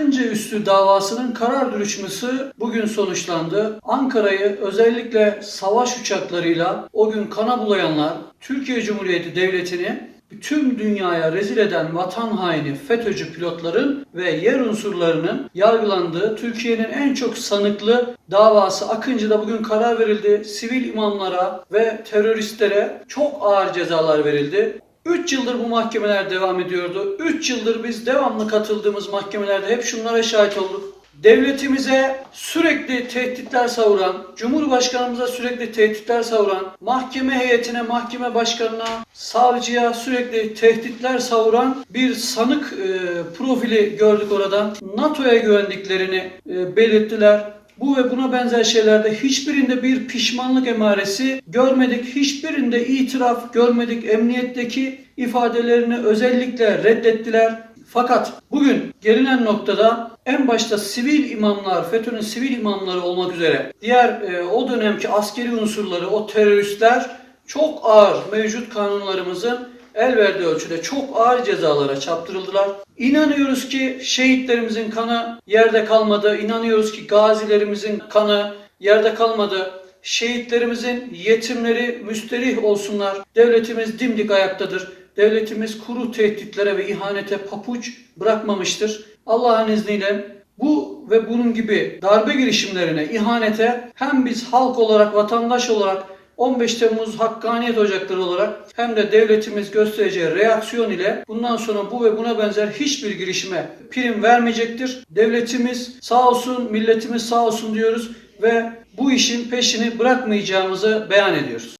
Önce üstü davasının karar duruşması bugün sonuçlandı. Ankara'yı özellikle savaş uçaklarıyla o gün kana bulayanlar Türkiye Cumhuriyeti Devleti'ni tüm dünyaya rezil eden vatan haini FETÖ'cü pilotların ve yer unsurlarının yargılandığı Türkiye'nin en çok sanıklı davası Akıncı'da bugün karar verildi. Sivil imamlara ve teröristlere çok ağır cezalar verildi. 3 yıldır bu mahkemeler devam ediyordu. 3 yıldır biz devamlı katıldığımız mahkemelerde hep şunlara şahit olduk. Devletimize sürekli tehditler savuran, Cumhurbaşkanımıza sürekli tehditler savuran, mahkeme heyetine, mahkeme başkanına, savcıya sürekli tehditler savuran bir sanık e, profili gördük oradan. NATO'ya güvendiklerini e, belirttiler. Bu ve buna benzer şeylerde hiçbirinde bir pişmanlık emaresi görmedik. Hiçbirinde itiraf görmedik. Emniyetteki ifadelerini özellikle reddettiler. Fakat bugün gelinen noktada en başta sivil imamlar, FETÖ'nün sivil imamları olmak üzere diğer e, o dönemki askeri unsurları, o teröristler çok ağır mevcut kanunlarımızın el verdiği ölçüde çok ağır cezalara çarptırıldılar. İnanıyoruz ki şehitlerimizin kanı yerde kalmadı. İnanıyoruz ki gazilerimizin kanı yerde kalmadı. Şehitlerimizin yetimleri müsterih olsunlar. Devletimiz dimdik ayaktadır. Devletimiz kuru tehditlere ve ihanete papuç bırakmamıştır. Allah'ın izniyle bu ve bunun gibi darbe girişimlerine, ihanete hem biz halk olarak, vatandaş olarak 15 Temmuz Hakkaniyet Ocakları olarak hem de devletimiz göstereceği reaksiyon ile bundan sonra bu ve buna benzer hiçbir girişime prim vermeyecektir. Devletimiz sağ olsun, milletimiz sağ olsun diyoruz ve bu işin peşini bırakmayacağımızı beyan ediyoruz.